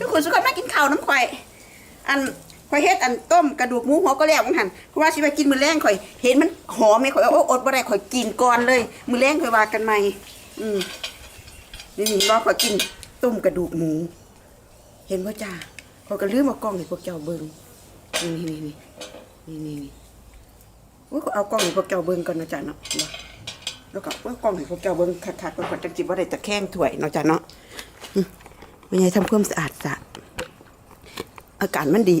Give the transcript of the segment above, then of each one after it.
ทุกคนสุกคนมากินข้าวน้ำข่อย อันข่อยเฮ็ดอันต้มกระดูกหมูหัวก็แล้วมันหันเพราะว่าสิไปกินมื้อแรงข่อย เห็นมันหอมไหมข่อยโอ้อดบ่ได้ข่อยกินก่อนเลย มื้อแรงข่อยว่ากันใหม่ อืมนี่นี่รอข่อยกินต้มกระดูกหมู เห็นบ่จ้าข่อยก็ลืมเอากล้องให้พวกเจ้าเบิ่งนี่นี่นี่นี่นี่นี่โอ้ยเอากล้องให้พวกเจ้าเบิ่งก่อนนะจ๊ะเนาะแล้วก็เอากล้องให้พวกเจ้าเบิ่งคักๆก่อนจังสิบ่ได้ตะแคงถ้วยเนาะจ้ะเนาะไม่ใช่ทำความสะอาดะอากาศมันดี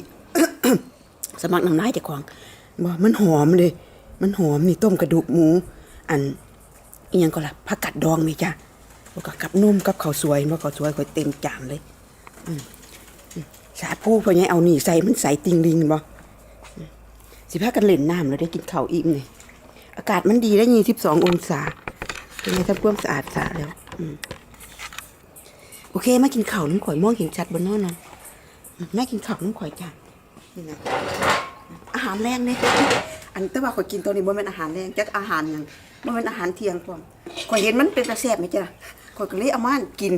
สมัครน้ำลายเจ้าของบ่มันหอมเลย มันหอมนี่ต้มกระดูกหมู อันอียังก็ล่ะผักกัดดองนี่จ้ะแล้วก็กับนุ่มกับข้าวสวยบ่ข้าวสวยค่อยเต็มจานเลยสาปูพ่อใหญ่เอานี่ใส่มันใส่ติงลิงบ่อืมสิพากันเล่นน้ำแล้วได้กินข้าวอิ่มนี่อากาศมันดีได้ยี่สิบสององศาเป็นไงทำความสะอาดสะแล้ว อืม โอเคมากินข้าวน้ำข่อยม่วงเห็นชัดบนน้นนะแม่กินข้าวน้ำข่อยจ้ะนี่นะอาหารแรงเนี่ยอันแต่ว่าข่อยกินตัวนี้บ่แม่นอาหารแรงจักอาหารหยังบ่แม่นอาหารเที่ยงพร้อมข่อยเห็นมันเป็นตาแซ่บไหมจ้ะข่อยก็เลยเอามากิน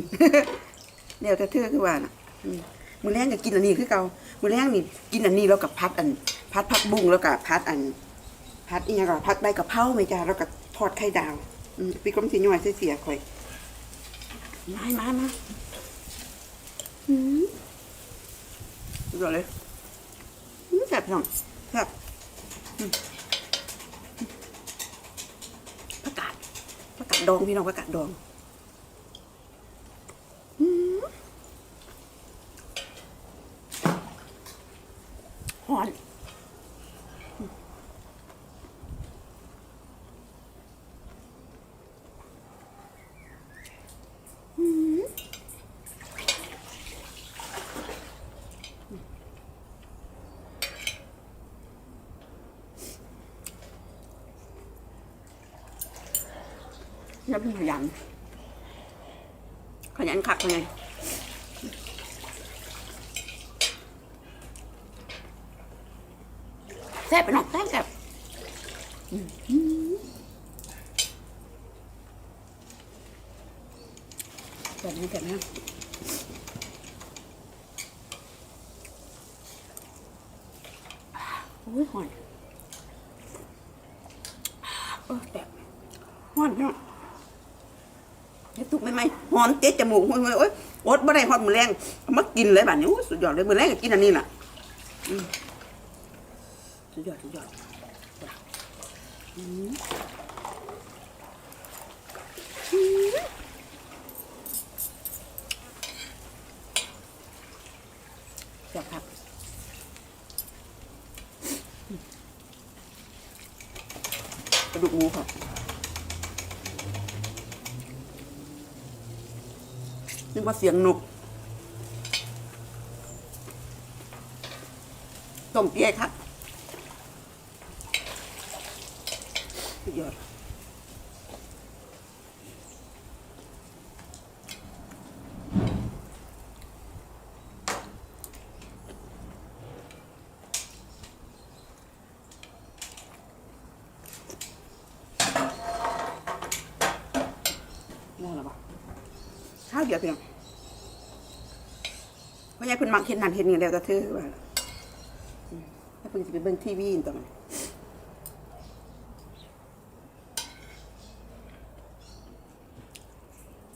เดี๋ยวแต่เธอคือว่าน่ะอืมมื้อแรงก็กินอันนี้คือเก่ามือแรงนี่กินอันนี้แล้วกับพัดอัน พัดผักบุ้งแล้วก็พัดอัน พัดอีหยังก็พัดใบกะเพราไหมจ้ะแล้วก็ทอดไข่ดาวปีกลมสิย่อยเสียข่อยมามามา อืมสุดยอดเลยอืมแซ่บพี่น้องแซ่บอืมผักาดผักกาศดองพี่น้องผักกาศดองอืมหอน น้ำพริกขยันขยันคักเลยแซ่บไปหน่อยแซ่บแซ่บแซ่บนะแซ่บนะโอ้ยหอนเออแซ่บหอนพี่น้อง เฮ็ดทุกไม่ไม่ห อมเตะจมูกโอ้ยโอ้ยโอ๊ตบ่ได้ฮอดมือแรงมากินเลยบัดนี้โอ้สุดยอดเลยมือแรงก็กินอันนี้ล่ะสุดยอดสุดยอดอืมอืมแซ่บครับกระดูกหมูครับ นึกว่าเสียงนกต้มเปี๊ยะครับสุดยอดน่าละปะข้าวเดียวเพียงเพราะ ยายเพิ่นมักเห็นนั่นเห็นนี่แล้วแต่เธอว่าอืมถ้าเพิ่นสิไปเบิ่งทีวีตอนนั้น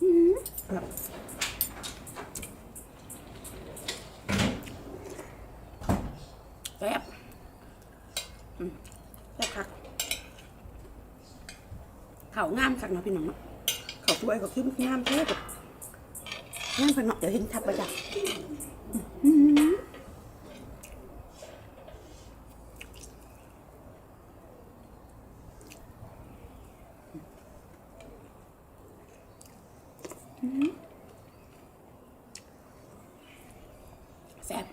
อืมครับแซ่บแซ่บคักเข้างามคักเนาะพี่น้องเนาะเข้าวสวยก็คืองามแท้แบบงามเพิ่นเนาะเดี๋ยวเห็นทับประจักษ์ แซ่บ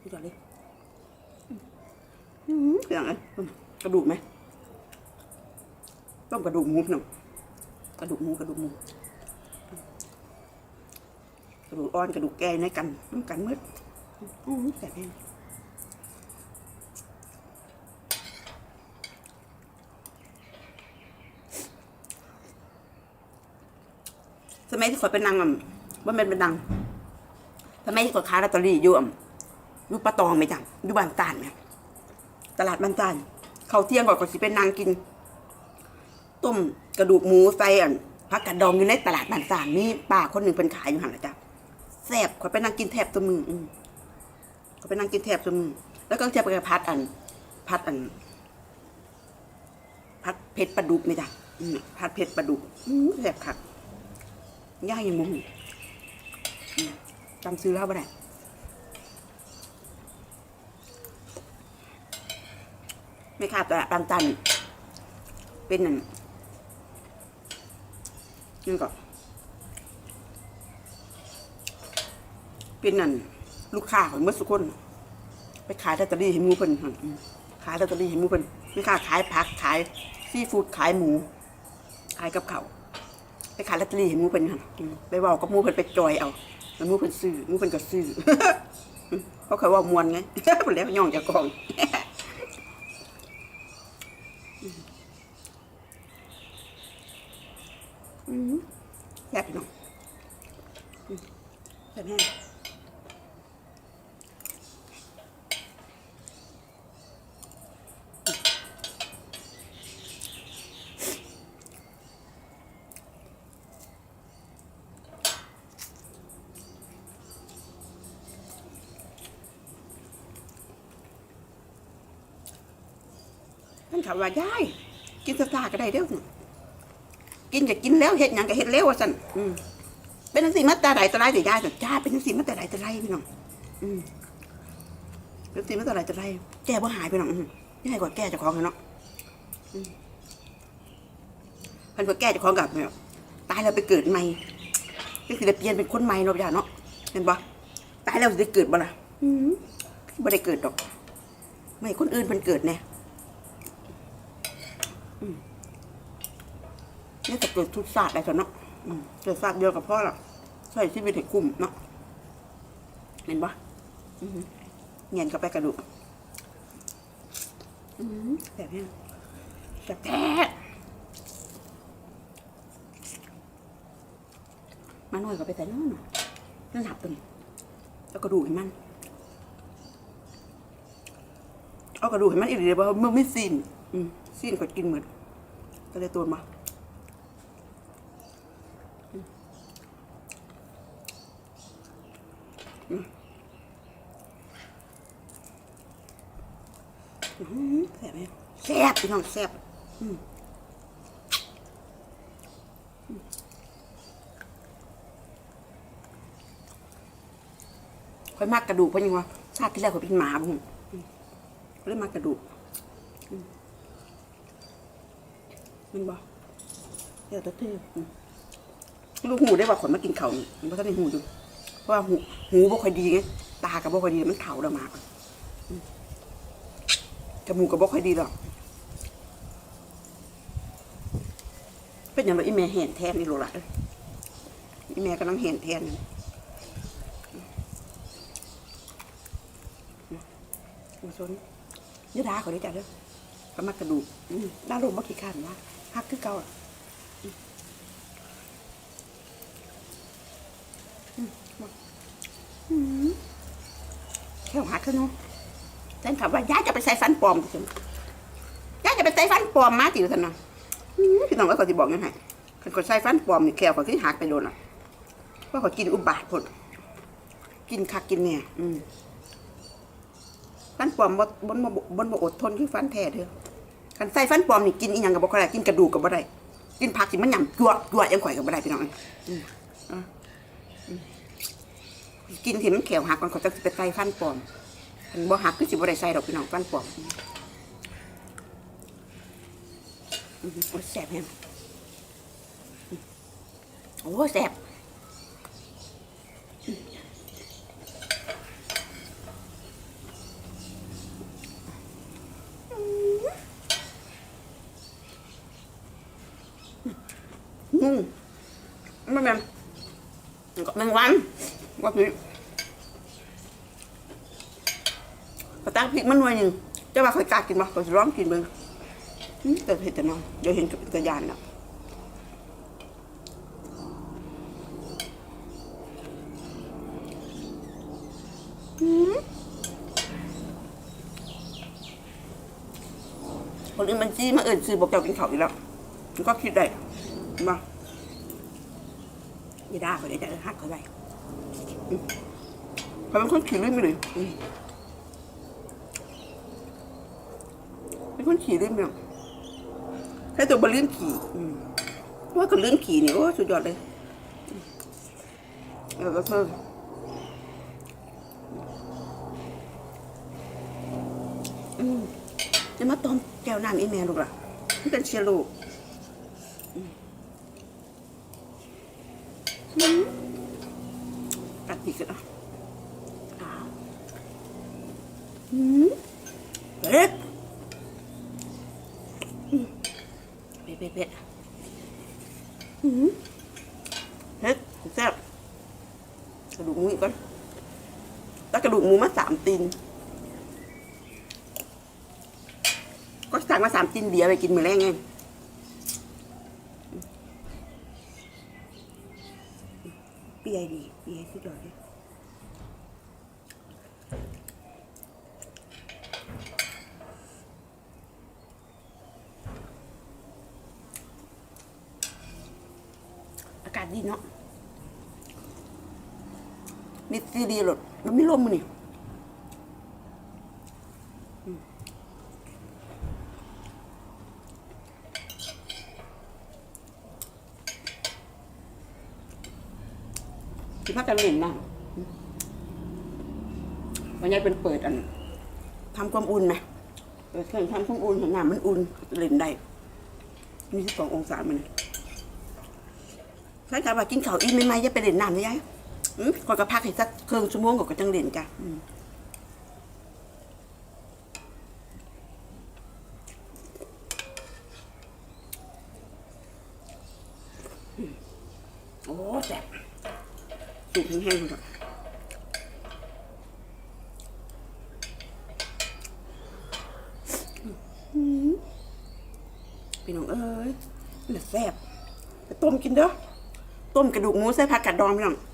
ดูก่อนเลยอืมเป็นยังไงกระดูกไหมต้มกระดูกหมูพี่น้อง ดูกหมูกระดูกหมูกระดูกอ่อนกระดูกแก่ในกันน้ำกันมืดอืมแซ่บแห้งสมัยที่ขอยเป็นนางอะว่ามันเป็นนางสมัยที่ขอยขายลอตเตอรี่อยู่อะอยู่ปะตองไหมจังอยู่บ้านตานไหมตลาดบ้านตานเขาเที่ยงก่อนก็สิเป็นนางกิน ต้มกระดูกหมูใส่อันผักกาดดองอยู่ในตลาดบ้านตานมีป้าคนหนึ่งเป็นขายอยู่หันละจ้ะแซ่บข่อยไปนั่งกินแทบตัวมืออืมข่อยไปนั่งกินแทบตัวมือแล้วก็จะไปพัดอัน พัดอัน พัดเผ็ดปลาดุกไหมจ้ะอืมพัดเผ็ดปลาดุกอืมแซ่บคักย่างอยังมุมจำซื้อแล้วบ่ได้ไม่ขาดตลาดบางจันเป็นนั่น นี่ก็เป็นนั่นลูกค้าของเมื่อสุกคน ไปขายลอตเตอรี่ให้หมูเพิ่นขายลอตเตอรี่ให้หมูเพิ่นไม่ค่าขายผักขายซีฟู้ดขายหมู ขายกับเขาไปขายลอตเตอรี่ให้หมูเพิ่นหั่นอืมไปเว้ากับหมูเพิ่นไปจอยเอาแล้วหมูเพิ่นซื้อหมูเพิ่นก็ซื้อเพราะเขาว่ามวนไงเพิ่นแล้วย่องจากของ อืมแซ่บพี่น้องอืมแซ่บแห้งท่านถามว่ายายกินสตาก็ได้เด้อ กินก็กินแล้วเฮ็ดหยังก็เฮ็ดแล้วว่าซั่นอืมเป็นจังซี่มาแต่ใดแต่ไรแต่ยายแต่จ้าเป็นจังซี่มาแต่ใดแต่ไรพี่น้องอืมเป็นจังซี่มาแต่ใดแต่ไรแก้บ่หายพี่น้องอืมยายก็แก้เจ้าของให้เนาะอืมเพิ่นก็แก้เจ้าของกับเนี่ยตายแล้วไปเกิดใหม่จังสิได้เปลี่ยนเป็นคนใหม่เนาะยายเนาะเห็นบ่ตายแล้วสิได้เกิดบ่ล่ะอืมบ่ได้เกิดดอก ไม่คนอื่นเพิ่นเกิดแน่ นี่จะเกิดทุกศาสตร์อะไรกันเนาะอืมเกิดศาสตร์เดียวกับพ่อหรอกใช่ชีวิตให้คุ้มเนาะเห็นปะอือหือเงียนเข้าไปกระดูกแบบนี้แบบแท้มาหน่อยก็ไปแต่นู่นนั่นหลับตึงแล้วกระดูกให้มัน เอากระดูกให้มันอีกเดียวเพราะมันไม่ซีนซีนก็กินเหมือนก็เลยตัวมา อื้อหือแซ่บไหมแซ่บ พี่น้องแซ่บอืมค่อยมากกระดูกเพราะยังวะชาติที่แล้วข่อยเป็นหมาบุ้งอืมข่อยเลยมากกระดูกมันบ่เดี๋ยวจะเท่อืมลูกหูได้ว่าข่อยมากินเขานี่มันก็ต้องได้หูอยู่เพราะว่าหูหูบ่ค่อยดีไงตากับบ่ค่อยดีมันเถาแล้วมากจมูกก็บ่ค่อยดีหรอก เป็นอย่างไรอีแม่เห็นแทนนี่ลูกหละเอ้ยอีแม่กำลังเห็นแทนนี่มาชนยืดาเขาได้จ้ะเด้อก็มักกระดูกด้านลมบ่ขี้ข้านนะฮักคือเก่าอะแค่หักขึ้นเนาะฉันถามว่ายายจะไปใส่ฟันปลอมสิยายจะไปใส่ฟันปลอมมาติวท่านนะ พี่น้องว่าเขาจะบอกยังไงคันคนใส่ฟันปลอมนี่แควเขาที่หักไปโดนอะว่าเขากินอุบาทพดกินคักกินเนี่ยอืมฟันปลอมบ่บนบ่บนบอดทนคือฟันแท้เด้อคันใส่ฟันปลอมนี่กินอีหยังก็บ่ค่ได้กินกระดูกก็บ่ได้กินผักสิมันหยำจั่วจั่วยังข่อยก็บ่ได้พี่น้องอืมอะกินที่มันแขวหักมันเขาจะไปใส่ฟันปลอมอันบ่หักคือสิบ่ได้ใส่ดอกพี่น้องฟันปลอมอือหือ โอ้ยแซ่บแฮงโอ้ยแซ่บอืมไม่แม่นก็แมงวันว่าพี่ก็ตั้งพริกมันหน่วยหนึ่งจะว่าข่อยกล้ากินบ่ข่อยสิร้องกินเบิ่ง นี่แต่เผ็ดแต่เนาะเดี๋ยวเห็นกับกระยานแล้วคนอื่นมันจี้มาเอิญซื้อบอกแกกินเขาอีกแล้วมันก็คิดได้มาไม่ได้เขาเดี๋ยวจะหักเขาไปเขาเป็นคนขี่เล่นไปเลยเป็นคนขี่เล่นไปเลย แค่ตัวบอลลื่นขี่ว่าก็ลื่นขี่นี่โอ้สุดยอดเลยแล้วก็เพิ่มจะมาต้มแก้วน้ำอีแม่ลูกล่ะนี่เป็นเชื้อโรคอืมอืมอีกแล้วอ้าวอืมเผ็ดอืมเผ็ดเผ็ดเผ็ดอืมเผ็ดแซ่บกระดูกหมูอีกก่อน แล้วกระดูกหมูมาสามตีน ก็สั่งมาสามจินเบียร์ไปกินมือแรกไงเปียดีเปียสุดยอดเลยอากาศดีเนาะมีซีดีหลด มันไม่ลมมันนี่สิพักกันเล่นนะวันนี้เป็นเปิดอันทำความอุ่นไหมเปิดเครื่องทำความอุ่นเห็นน้ำมันอุ่นเล่นได้ มีสิบสององศามันใช่ครับว่ากินข้าวอีกไม่ไหมจะไปเล่นน้ำได้ยัง คอยกระพักให้สักครึ่งชั่วโมงก็ก็จังเล่นจ้ะอืมโอ้แซ่บสุกแห้งๆก่อนพี่น้องเอ้ยมันนะแซ่บไปต้มกินเด้อต้มกระดูกหมูใส่ผักกาดดองพี่น้องอืม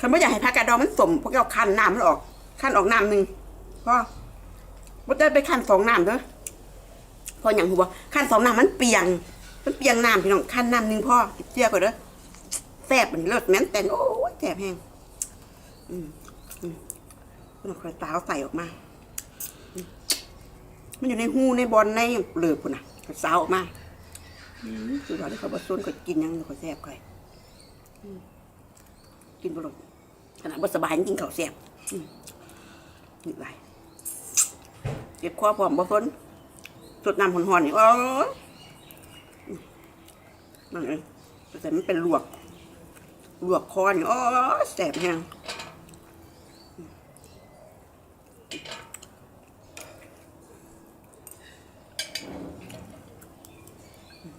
คันไม่อยากให้ผักกาดดองมันสมพวกเราคั้นน้ำมันออก คั้นออกน้ำหนึ่งพอบ่ได้ไปคั้นสองน้ำเด้อพออย่างหัวคั้นสองน้ำมันเปียง มันเปียงน้ำพี่น้องคั้นน้ำหนึ่งพ่อเจียก่อนเด้อแซ่บมันเลิศแม่นแต่นโอ้ยแซ่บแห้งอืมอืมมันคอยตาเอาใส่ออกมา มันอยู่ในหูในบอลในเหลือบพุ่นน่ะก็สาวออกมาสุดยอดเลยเขาบดส้นก็กินยังเขาแซ่บค่อย กินบลงขนาดบดสบายกินข้าวแซ่บนี่ไรเก็บคอพร้อมบดส้นสดน้ำหอนๆนี่โอ้ยนั่นเองแต่มันเป็นลวกลวกคอนี่โอ๋อแสบแฮง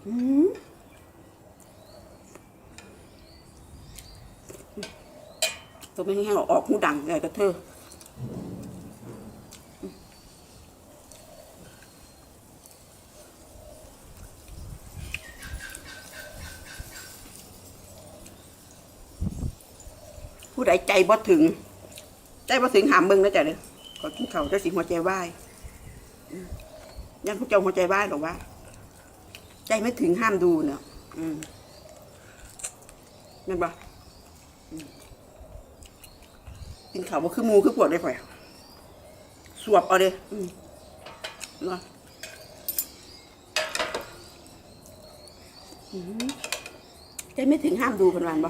อืม ตัวไม่แห้งออกหูดังเลยกับเธอผู้ใดใจบ่ถึง ใจบ่ถึงหามเบิ่งนะจ๊ะเด้อขอกินข้าเจ้าสิหัวใจวายอืมยังผู้เจ้าหัวใจวายหรอว่าใจไม่ถึงห้ามดูเนาะอืมนั่นปะอืม กินข้าวบ่คือหมูคือพวกได้ข่อยสวบเอาเด้อืมเนาะอืมใจไม่ถึงห้ามดูเพันวันบ่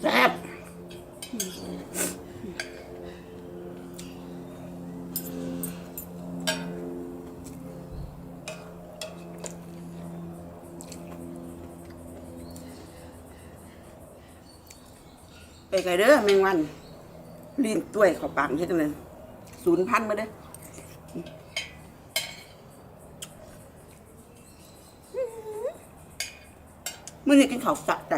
แซ่บ ไปไกลเด้อแมงวันลีนต้วยขอปากใช่จังเลยศูนย์พันมาเด้อมื่อนี้กินข้าวสะใจ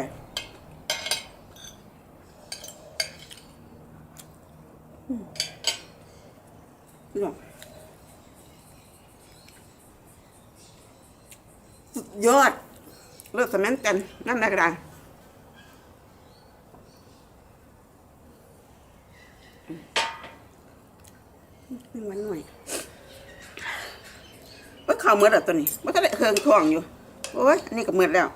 พี่น้องสุดยอด เลิกสมัยกันนั่นแหละก็ได้อืม มันหน่อยว่าข้าวเมื่อแล้วตัวนี้ว่าถ้าได้เครื่องทองอยู่ โอ้ยอันนี้ก็เมื่อแล้ว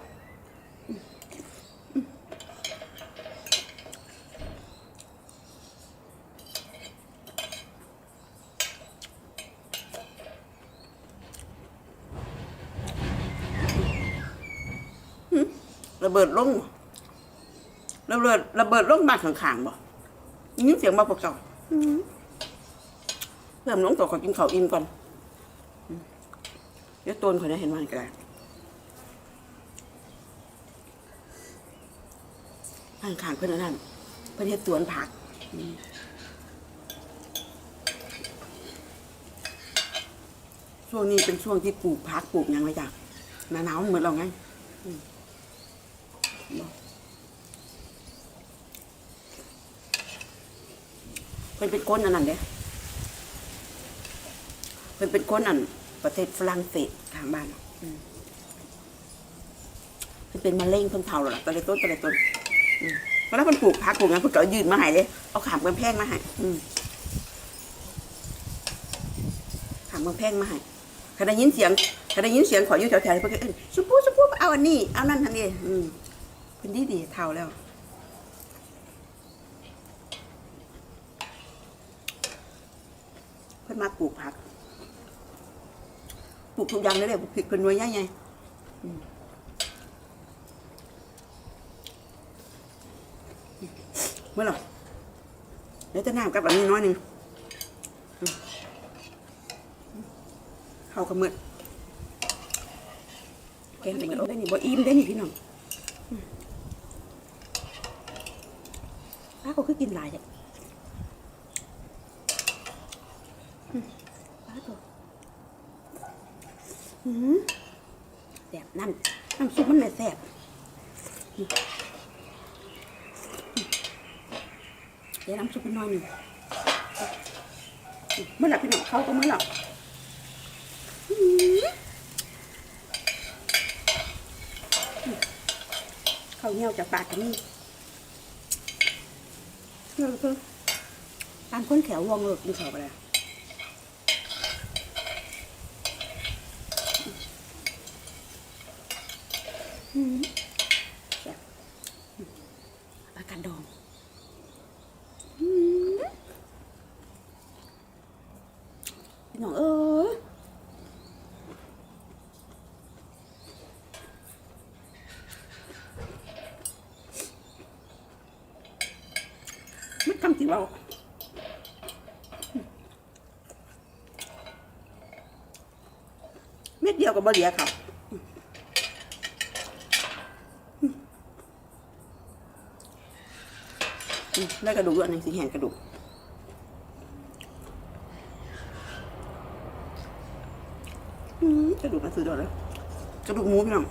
ระเบิดลงระเบิดระเบิดลงบ้าข้างๆบ่ ยินเสียงมาพวกเจ้าอืมเพิ่มน้องตัวขอกินข้าวอิ่มก่อนอืมเดี๋ยวต้นเขาจะเห็นมันก็ได้บ้านข้างเพื่อนอันนั่นเพื่อนเฮ็ดสวนผักอืมช่วงนี้เป็นช่วงที่ปลูกผักปลูกหยังไว้จ้ะหนาหนาวเหมือนเราไง เพิ่นเป็นคนอันนั้นเด้เพิ่นเป็นคนอันประเทศฝรั่งเศสทางบ้านเพิ่นเป็นมะเร็งเพิ่นเผาแล้วล่ะตะเลต้นตะเลต้นอืมเวลาเพิ่นปลูกผักปลูกหยังเพิ่นก็เอยืนมาให้เลยเอาขามกำแพงมาให้ขามกำแพงมาให้คันได้ยินเสียงคันได้ยินเสียงขออยู่แถวๆเพิ่นก็เอิ้นสุปูสุปูเอาอันนี้เอานั่นอันนี้อืมเพิ่นดีดีเท่าแล้ว พิ่นมาปลูกผัก ปลูกทุกอย่างเลยเลยปลูกผิดเป็นหน่วยใหญ่ไงเมื่อไหร่เดี๋ยวจะน้ำกับอันนี้น้อยหนึ่งเข้ากับมืดแกงมือ้ได้นี่บ่อิ่มได้นี่พี่น้องป้าก็คือกินหลายจ้ะ ปลาตัวหืม แสบน้ำน้ำซุปมันไม่แสบเดี๋ยวน้ำซุปมันน้อยหนึ่งเมื่อไหร่พี่น้องเขาก็เมื่อไหร่หืมข้าเหนียวจากปากกันนี่เออเพิ่งตามคนแขววงเลิกดีเขาไปแล้ว แบบปลากันดองอืมพี่ น้องเออมันคำที่เราเม็ดเดียวกับบะเหลียครับอืมได้กระดูกอันนึงสีแห้งกระดูกอืม กระดูกมันสุดยอดเลยกระดูกหมูพี่น้อง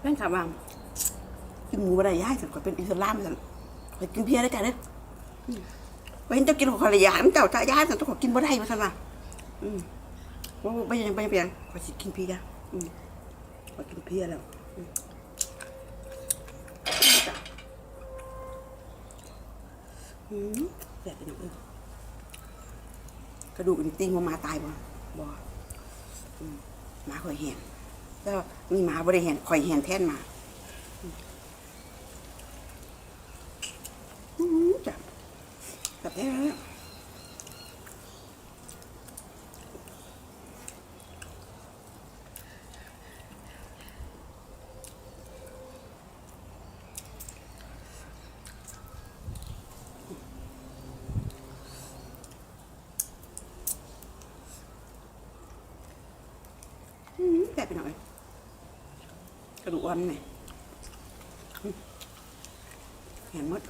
แป้งขาบางกินหมูอะไรย่ายสักคนเป็นอิสลามสันไปกินเพียได้กันเด้ออืมไปเห็นเจ้ากินของขอระยะมันเจ้าจ้าย่ายสันต้องขอกินบ่ได้มาสันว่าอืมว่าไปยังไปยังไปยังขอสิกินเพียอืมขอกินเพียแล้วอืมจ้ะอืมแสบไปหน่อยเออกระดูกนี่ติ้งว่าหมาตายบ่ บ่อืมหมาข่อยเห็นแล้วมีหมาบ่ได้แหนข่อยเห็นแทนหมาอืมอืมจ้ะแบบนี้แล้ว แสบไปหน่อย กระดูกอ่อนไหมแหนมด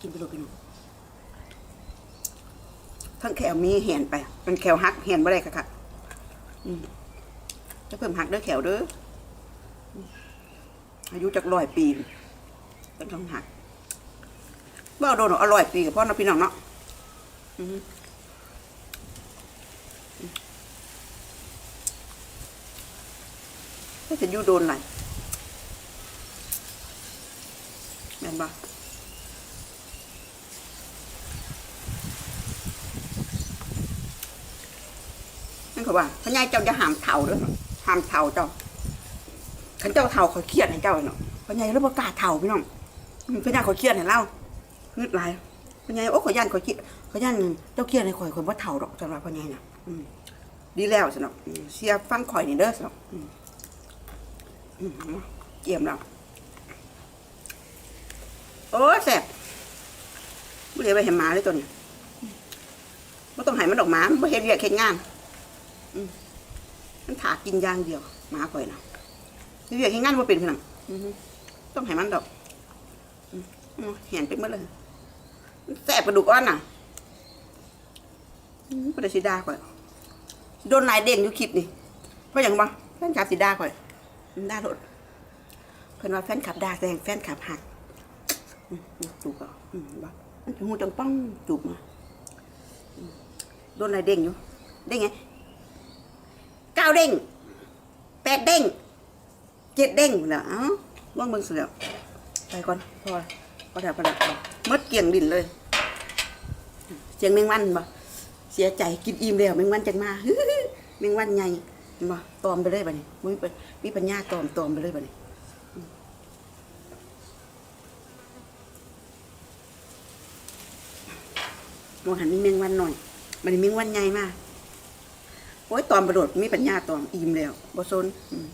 กินไปเลยพี่น้องทั้งแขวมีแหนไปเป็นแขวหักแหนบ่ได้ค่ะค่ะจะเพิ่มหักเด้อแขวเด้ออืมอายุจากร้อยปีเป็นต้องหักบ่าโดนอร่อยปีกับพ่อเนาะพี่น้องเนาะอืม ก็จะอยู่โดนไหลายแม่นบ่นั่นเขาว่าพญายเจ้าจะหามเท่าด้วยหามเท่าเจ้าขันเจ้าเท่าเขาเครียดให้เจ้าเนาะพญายแล้วประกาศเท่าพี่น้องพญายเขาเครียดให้เล่างึดหลายพญายโอ้ขอยย่านขอยคิดขอยย่านเจ้าเครียดให้ข่อยข่อยว่าเท่าดอกสำหรับพญายน่ะดีแล้วสนอกเสียฟังข่อยนี่เด้อสนอก เกี่ยมแล้วโอ้แสบไม่ได้ไปเห็นหมาเลยตัวนี้ไม่ต้องให้มันดอกหมาไม่เห็นเรียกเห็นงานมันถากินย่างเดียวหมาข่อยนะเรียกเห็นงานว่าเป็นขนาดต้องให้มันดอกเห็นเป็นเมื่อเลยแสบกระดูกอ่อนน่ะอืมได้สีดาข่อยโดนนายเด้งอยู่คลิปนี่เพราะอย่างบ่แฟนคลับสิดาข่อย ด่าโลดเพิ่นว่าแฟนคลับด่าแซงแฟนคลับหักอืมจูบก็อืมบ่มันหูจังป้องจูบมาอืมโดนนายเด้งอยู่เด้งไงเก้าเด้งแปดเด้งเจ็ดเด้งพุ่นน่ะเอ้าว่างเบิ่งสุดแล้วไปก่อนพอพอแล้วพอแล้วพอหมดเกลี่ยงดินเลยเสียงแมงวันบ่เสียใจกินอิ่มแล้วแมงวันจังมาแมงวันใหญ่ มาตอมไปเลยบัดนี้บ่มีปัญมีปัญญาตอมตอมไปเลยบัดนี้มองหันมีเมงวันหน่อยบัดนี้แมงวันใหญ่มากโอ้ยตอมประโดดมีปัญญาตอมอิ่มแล้วบ่ซนอืม